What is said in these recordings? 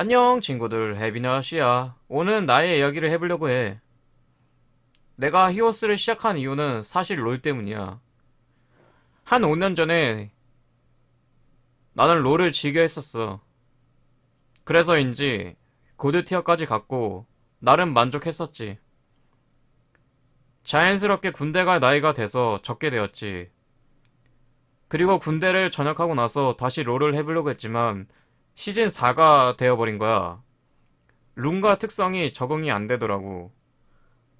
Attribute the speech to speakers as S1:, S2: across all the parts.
S1: 안녕 친구들. 해비나시야. 오늘 나의 이야기를 해보려고 해. 내가 히오스를 시작한 이유는 사실 롤 때문이야. 한 5년 전에 나는 롤을 즐겨 했었어. 그래서인지 고드 티어까지 갔고 나름 만족했었지. 자연스럽게 군대 갈 나이가 돼서 적게 되었지. 그리고 군대를 전역하고 나서 다시 롤을 해보려고 했지만 시즌 4가 되어버린 거야. 룬과 특성이 적응이 안 되더라고.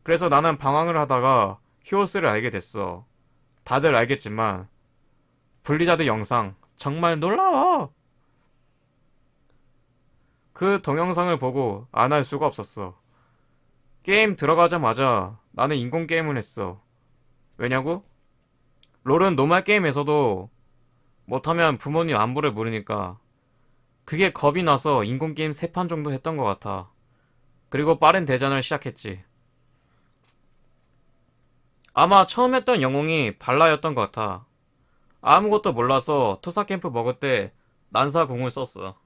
S1: 그래서 나는 방황을 하다가 히오스를 알게 됐어. 다들 알겠지만 블리자드 영상 정말 놀라워. 그 동영상을 보고 안 할 수가 없었어. 게임 들어가자마자 나는 인공 게임을 했어. 왜냐고? 롤은 노말 게임에서도 못하면 부모님 안부를 물으니까 그게 겁이 나서 인공게임 3판 정도 했던 것 같아. 그리고 빠른 대전을 시작했지. 아마 처음 했던 영웅이 발라였던 것 같아. 아무것도 몰라서 투사 캠프 먹을 때 난사공을 썼어.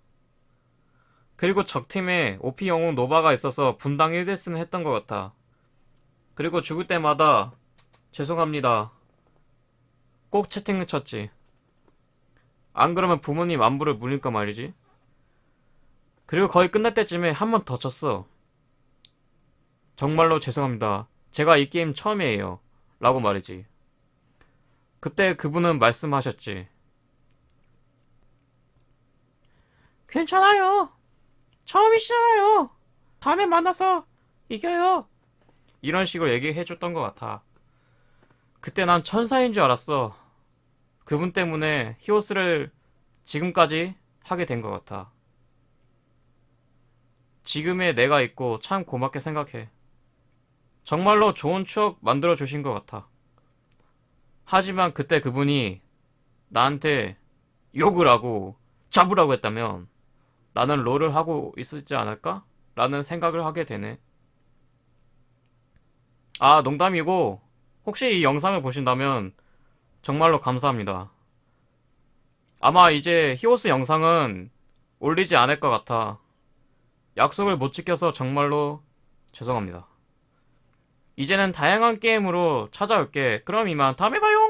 S1: 그리고 적팀에 OP 영웅 노바가 있어서 분당 1데스는 했던 것 같아. 그리고 죽을 때마다 죄송합니다. 꼭 채팅을 쳤지. 안 그러면 부모님 안부를 물을까 말이지. 그리고 거의 끝날 때쯤에 한 번 더 쳤어. 정말로 죄송합니다. 제가 이 게임 처음이에요. 라고 말이지. 그때 그분은 말씀하셨지. 괜찮아요. 처음이시잖아요. 다음에 만나서 이겨요. 이런 식으로 얘기해줬던 것 같아. 그때 난 천사인 줄 알았어. 그분 때문에 히오스를 지금까지 하게 된 것 같아. 지금의 내가 있고 참 고맙게 생각해. 정말로 좋은 추억 만들어 주신 것 같아. 하지만 그때 그분이 나한테 욕을 하고 잡으라고 했다면 나는 롤을 하고 있었지 않을까? 라는 생각을 하게 되네. 아, 농담이고, 혹시 이 영상을 보신다면 정말로 감사합니다. 아마 이제 히오스 영상은 올리지 않을 것 같아. 약속을 못 지켜서 정말로 죄송합니다. 이제는 다양한 게임으로 찾아올게. 그럼 이만 다음에 봐요!